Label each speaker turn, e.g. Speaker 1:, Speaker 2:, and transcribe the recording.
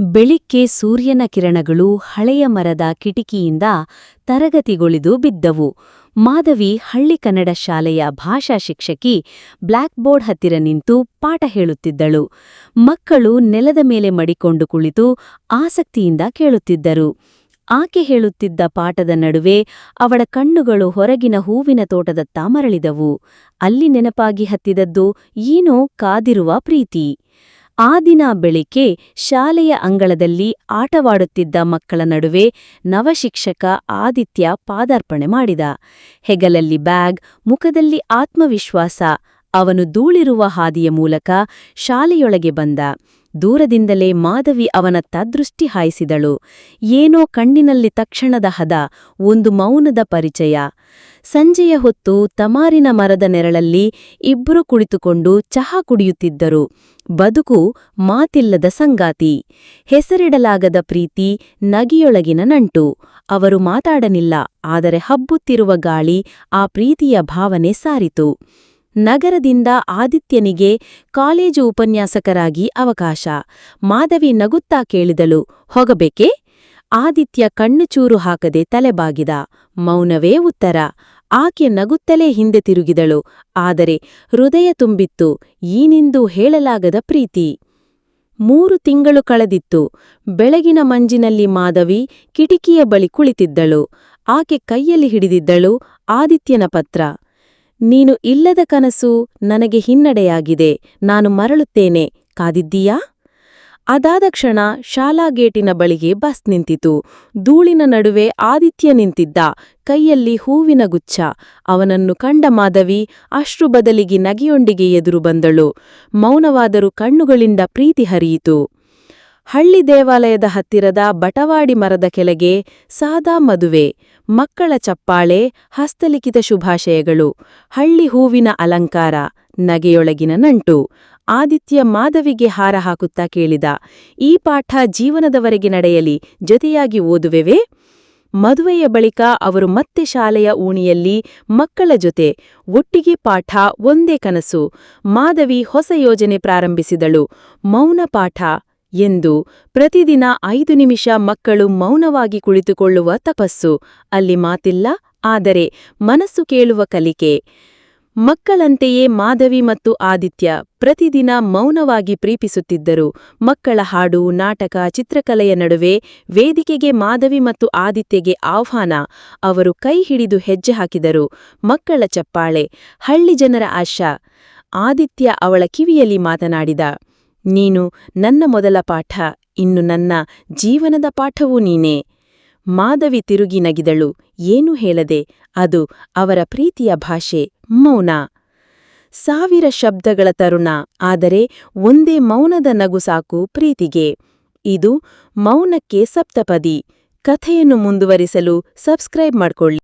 Speaker 1: ಬೆಳಿಗ್ಗೆ ಸೂರ್ಯನ ಕಿರಣಗಳು ಹಳೆಯ ಮರದ ಕಿಟಿಕಿಯಿಂದ ತರಗತಿಗೊಳಿದು ಬಿದ್ದವು. ಮಾಧವಿ ಹಳ್ಳಿ ಕನ್ನಡ ಶಾಲೆಯ ಭಾಷಾ ಶಿಕ್ಷಕಿ ಬ್ಲ್ಯಾಕ್ಬೋರ್ಡ್ ಹತ್ತಿರ ನಿಂತು ಪಾಠ ಹೇಳುತ್ತಿದ್ದಳು. ಮಕ್ಕಳು ನೆಲದ ಮೇಲೆ ಮಡಿಕೊಂಡು ಕುಳಿತು ಆಸಕ್ತಿಯಿಂದ ಕೇಳುತ್ತಿದ್ದರು. ಆಕೆ ಹೇಳುತ್ತಿದ್ದ ಪಾಠದ ನಡುವೆ ಅವಳ ಕಣ್ಣುಗಳು ಹೊರಗಿನ ಹೂವಿನ ತೋಟದತ್ತ ಮರಳಿದವು. ಅಲ್ಲಿ ನೆನಪಾಗಿ ಹತ್ತಿದದ್ದು, ಏನೋ ಕಾದಿರುವ ಪ್ರೀತಿ. ಆ ದಿನ ಬೆಳಿಗ್ಗೆ ಶಾಲೆಯ ಅಂಗಳದಲ್ಲಿ ಆಟವಾಡುತ್ತಿದ್ದ ಮಕ್ಕಳ ನಡುವೆ ನವಶಿಕ್ಷಕ ಆದಿತ್ಯ ಪಾದಾರ್ಪಣೆ ಮಾಡಿದ. ಹೆಗಲಲ್ಲಿ ಬ್ಯಾಗ್, ಮುಖದಲ್ಲಿ ಆತ್ಮವಿಶ್ವಾಸ, ಅವನು ಧೂಳಿರುವ ಹಾದಿಯ ಮೂಲಕ ಶಾಲೆಯೊಳಗೆ ಬಂದ. ದೂರದಿಂದಲೇ ಮಾಧವಿ ಅವನತ್ತ ದೃಷ್ಟಿ ಹಾಯಿಸಿದಳು. ಏನೋ ಕಣ್ಣಿನಲ್ಲಿ ತಕ್ಷಣದ ಹದ, ಒಂದು ಮೌನದ ಪರಿಚಯ. ಸಂಜೆಯ ಹೊತ್ತು ತಮಾರಿನ ಮರದ ನೆರಳಲ್ಲಿ ಇಬ್ಬರು ಕುಳಿತುಕೊಂಡು ಚಹಾ ಕುಡಿಯುತ್ತಿದ್ದರು. ಬದುಕು ಮಾತಿಲ್ಲದ ಸಂಗಾತಿ. ಹೆಸರಿಡಲಾಗದ ಪ್ರೀತಿ ನಗಿಯೊಳಗಿನ ನಂಟು. ಅವರು ಮಾತಾಡನಿಲ್ಲ ಆದರೆ ಹಬ್ಬುತ್ತಿರುವ ಗಾಳಿ ಆ ಪ್ರೀತಿಯ ಭಾವನೆ ಸಾರಿತು. ನಗರದಿಂದ ಆದಿತ್ಯನಿಗೆ ಕಾಲೇಜು ಉಪನ್ಯಾಸಕರಾಗಿ ಅವಕಾಶ. ಮಾಧವಿ ನಗುತ್ತಾ ಕೇಳಿದಳು, ಹೊಗಬೇಕೆ? ಆದಿತ್ಯ ಕಣ್ಣುಚೂರು ಹಾಕದೆ ತಲೆಬಾಗಿದ. ಮೌನವೇ ಉತ್ತರ. ಆಕೆ ನಗುತ್ತಲೇ ಹಿಂದೆ ತಿರುಗಿದಳು. ಆದರೆ ಹೃದಯ ತುಂಬಿತ್ತು. ಈನಿಂದು ಹೇಳಲಾಗದ ಪ್ರೀತಿ. ಮೂರು ತಿಂಗಳು ಕಳೆದಿತ್ತು. ಬೆಳಗಿನ ಮಂಜಿನಲ್ಲಿ ಮಾಧವಿ ಕಿಟಿಕಿಯ ಬಳಿ ಕುಳಿತಿದ್ದಳು. ಆಕೆ ಕೈಯಲ್ಲಿ ಹಿಡಿದಿದ್ದಳು ಆದಿತ್ಯನ ಪತ್ರ. ನೀನು ಇಲ್ಲದ ಕನಸು ನನಗೆ ಹಿನ್ನಡೆಯಾಗಿದೆ, ನಾನು ಮರಳುತ್ತೇನೆ. ಕಾದಿದ್ದೀಯಾ? ಅದಾದ ಕ್ಷಣ ಶಾಲಾ ಗೇಟಿನ ಬಳಿಗೆ ಬಸ್ ನಿಂತಿತು. ಧೂಳಿನ ನಡುವೆ ಆದಿತ್ಯ ನಿಂತಿದ್ದ, ಕೈಯಲ್ಲಿ ಹೂವಿನ ಗುಚ್ಛ. ಅವನನ್ನು ಕಂಡ ಮಾಧವಿ ಅಶ್ರು ಬದಲಿಗೆ ನಗೆಯೊಂಡಿಗೆ ಎದುರು ಬಂದಳು. ಮೌನವಾದರೂ ಕಣ್ಣುಗಳಿಂದ ಪ್ರೀತಿ ಹರಿಯಿತು. ಹಳ್ಳಿ ದೇವಾಲಯದ ಹತ್ತಿರದ ಬಟವಾಡಿ ಮರದ ಕೆಳಗೆ ಸಾದಾ ಮದುವೆ, ಮಕ್ಕಳ ಚಪ್ಪಾಳೆ, ಹಸ್ತಲಿಖಿತ ಶುಭಾಶಯಗಳು, ಹಳ್ಳಿ ಹೂವಿನ ಅಲಂಕಾರ, ನಗೆಯೊಳಗಿನ ನಂಟು. ಆದಿತ್ಯ ಮಾಧವಿಗೆ ಹಾರ ಹಾಕುತ್ತಾ ಕೇಳಿದ, ಈ ಪಾಠ ಜೀವನದವರೆಗೆ ನಡೆಯಲಿ, ಜೊತೆಯಾಗಿ ಓದುವೆವೆ? ಮದುವೆಯ ಬಳಿಕ ಅವರು ಮತ್ತೆ ಶಾಲೆಯ ಊಣಿಯಲ್ಲಿ ಮಕ್ಕಳ ಜೊತೆ, ಒಟ್ಟಿಗೆ ಪಾಠ ಒಂದೇ ಕನಸು. ಮಾಧವಿ ಹೊಸ ಯೋಜನೆ ಪ್ರಾರಂಭಿಸಿದಳು. ಮೌನ ಪಾಠ ಎಂದು ಪ್ರತಿದಿನ ಐದು ನಿಮಿಷ ಮಕ್ಕಳು ಮೌನವಾಗಿ ಕುಳಿತುಕೊಳ್ಳುವ ತಪಸ್ಸು. ಅಲ್ಲಿ ಮಾತಿಲ್ಲ, ಆದರೆ ಮನಸ್ಸು ಕೇಳುವ ಕಲಿಕೆ. ಮಕ್ಕಳಂತೆಯೇ ಮಾಧವಿ ಮತ್ತು ಆದಿತ್ಯ ಪ್ರತಿದಿನ ಮೌನವಾಗಿ ಪ್ರೀಪಿಸುತ್ತಿದ್ದರು. ಮಕ್ಕಳ ಹಾಡು, ನಾಟಕ, ಚಿತ್ರಕಲೆಯ ನಡುವೆ ವೇದಿಕೆಗೆ ಮಾಧವಿ ಮತ್ತು ಆದಿತ್ಯಗೆ ಆಹ್ವಾನ. ಅವರು ಕೈ ಹಿಡಿದು ಹೆಜ್ಜೆ ಹಾಕಿದರು. ಮಕ್ಕಳ ಚಪ್ಪಾಳೆ, ಹಳ್ಳಿ ಜನರ ಆಶಾ. ಆದಿತ್ಯ ಅವಳ ಕಿವಿಯಲ್ಲಿ ಮಾತನಾಡಿದ ನೀನು ನನ್ನ ಮೊದಲ ಪಾಠ, ಇನ್ನು ನನ್ನ ಜೀವನದ ಪಾಠವೂ ನೀನೇ. ಮಾಧವಿ ತಿರುಗಿ ನಗಿದಳು, ಏನು ಹೇಳದೆ, ಅದು ಅವರ ಪ್ರೀತಿಯ ಭಾಷೆ, ಮೌನ. ಸಾವಿರ ಶಬ್ದಗಳ ತರುಣ, ಆದರೆ ಒಂದೇ ಮೌನದ ನಗು ಸಾಕು ಪ್ರೀತಿಗೆ. ಇದು ಮೌನಕ್ಕೆ ಸಪ್ತಪದಿ. ಕಥೆಯನ್ನು ಮುಂದುವರಿಸಲು ಸಬ್ಸ್ಕ್ರೈಬ್ ಮಾಡ್ಕೊಳ್ಳಿ.